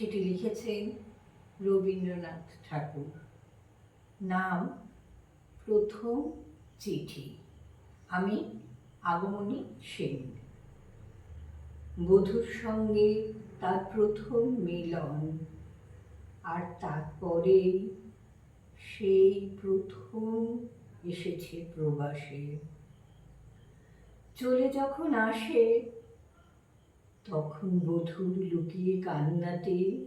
সেটি লিখেছেন রবীন্দ্রনাথ ঠাকুর। নাম প্রথম চিঠি। আমি আগমনী সেন। বধূর সঙ্গে তার প্রথম মিলন আর তারপরে সেই প্রথম এসেছে প্রবাসে। চলে যখন আসে তখন বধূর লুকিয়ে কান্নাতে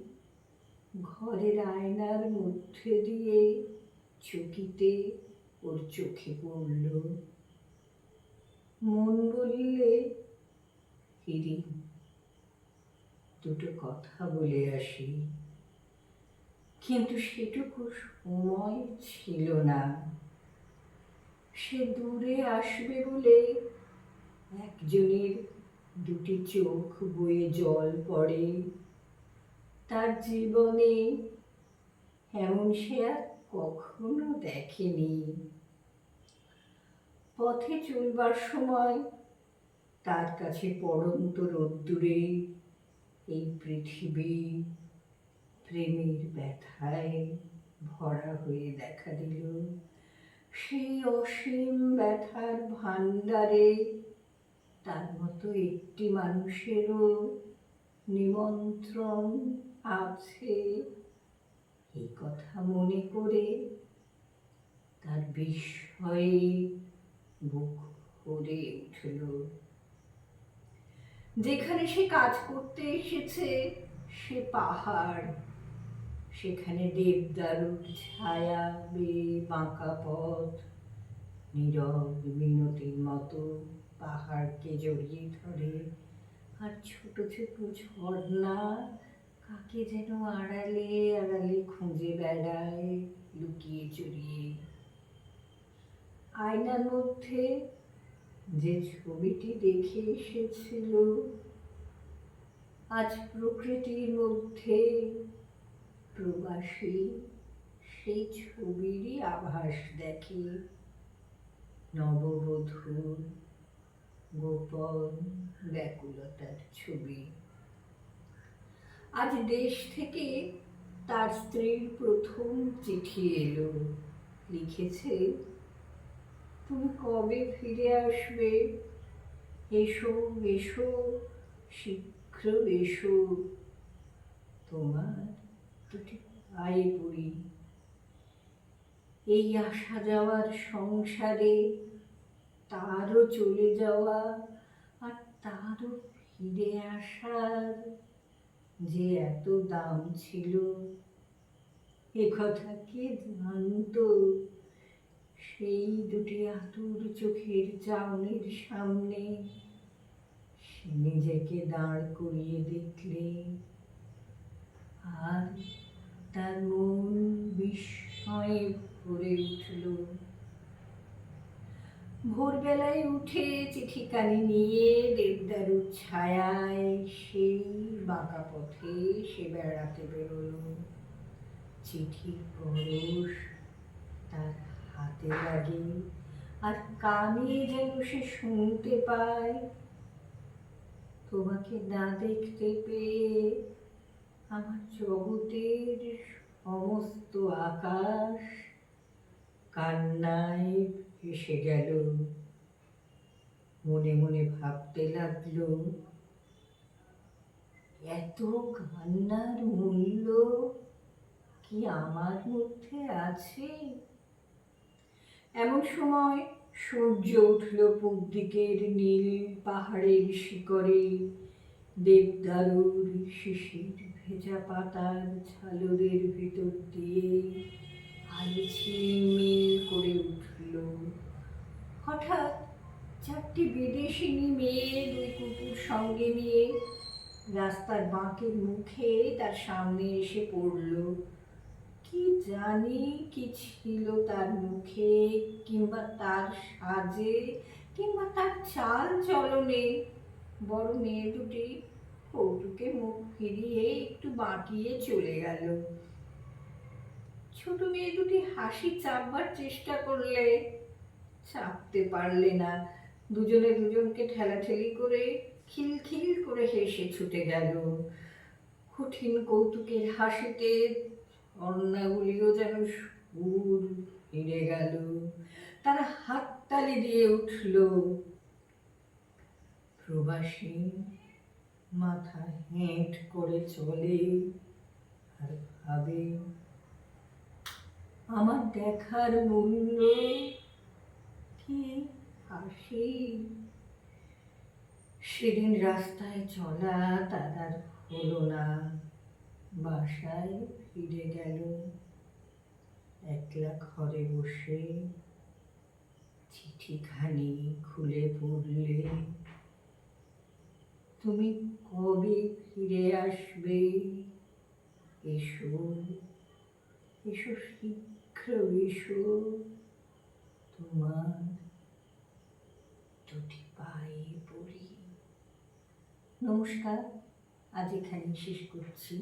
ঘরের আয়নার মধ্যে দিয়ে চকিতে ওর চোখে পড়ল। মন বললে, হিরি, দুটো কথা বলে আসি। কিন্তু সেটুকু সময় ছিল না। সে দূরে আসবে বলে একজনের দুটি চোখ বয়ে জল পড়ে। তার জীবনে এমন সে আর কখনো দেখেনি। পথে চলবার সময় তার কাছে পড়ন্ত রোদ্দুরে এই পৃথিবী প্রেমের ব্যথায় ভরা হয়ে দেখা দিল। সেই অসীম ব্যথার ভাণ্ডারে তার মতো একটি মানুষেরও নিমন্ত্রণ আছে। এই কথা মনে করে তার বিস্ময়ে বুক ভরে উঠল। যেখানে সে কাজ করতে এসেছে, সে পাহাড়। সেখানে দেবদারুর ছায়া বেয়ে বাঁকা পথ, নীরব মিনতির মতো। পাহাড়কে জড়িয়ে ধরে, আর ছোট ছোট ঝর্ণা কাকে যেন আড়ালে আড়ালে খুঁজে বেড়ায়, লুকিয়ে চুরিয়ে আয়নার মধ্যে যে ছবিটি দেখে এসেছিল, আজ প্রকৃতির মধ্যে প্রবাসী সেই ছবিরই আভাস দেখে নববধূর গোপন ব্যাকুলতার ছবি। আজ দেশ থেকে তার স্ত্রীর প্রথম চিঠি এলো। লিখেছে, তুমি কবে ফিরে আসবে? এসো এসো, শীঘ্র এসো। তোমার দুটি পায়ে পড়ি। এই আসা যাওয়ার সংসারে তারও চলে যাওয়া আর তারও ফিরে আসার যে এত দাম ছিল, এ কথা কে জানতো? সেই দুটি আতুর চোখের চাউনির সামনে সে নিজেকে দাঁড় করিয়ে দেখলে আর তার মন বিস্ময়ে ভরে উঠল। ভোরবেলায় উঠে চিঠিখানি নিয়ে দেবদারুর ছায়ায় সেই বাঁকা পথে সে বেড়াতে বেরোলো। চিঠির পরশ তার হাতে লাগে আর কানে যেন সে শুনতে পায়। তোমাকে না দেখতে পেয়ে আমার জগতের সমস্ত আকাশ কান্নায় ভেসে গেল। মনে মনে ভাবতে লাগল, এত কান্নার মূল্য কি আমার মধ্যে আছে? এমন সময় সূর্য উঠল পূব দিকের নীল পাহাড়ের শিকড়ে দেবদারুর শিশির ভেজা পাতার ঝালরের ভিতর দিয়ে আলো ঝিলমিল করে উঠল। হঠাৎ চারটি বিদেশিনী মেয়ে, দুই কুকুর সঙ্গে নিয়ে রাস্তার বাঁকের মুখে তার সামনে এসে পড়ল। কি জানি কি ছিল তার মুখে, কিংবা তার সাজে, কিংবা তার চাল চলনে। বড় মেয়ে দুটি কৌটুকে মুখ ফিরিয়ে একটু বাঁকিয়ে চলে গেল। ছোট মেয়ে দুটি হাসি চাপবার চেষ্টা করলে চাপতে পারলে না। দুজনে দুজনকে ঠেলাঠেলি করে, খিলখিল করে হেসে ছুটে গেল। কঠিন কৌতুকের হাসিতে অন্নাগুলিও যেন সুর ফিরে গেল। তারা হাততালি দিয়ে উঠল। প্রবাসী মাথা হেঁট করে চলে আর ভাবে আমার দেখার মূল্য কি হাসি? সেদিন রাস্তায় চলা তার হলো না, বাসায় ফিরে গেল, একলা ঘরে বসে চিঠিখানি খুলে পড়লে, তুমি কবে ফিরে আসবে? এসো এসো শীঘ্র এসো তোমার দুটি পায়ে পড়ি। নমস্কার আজ এখানে শেষ করছি।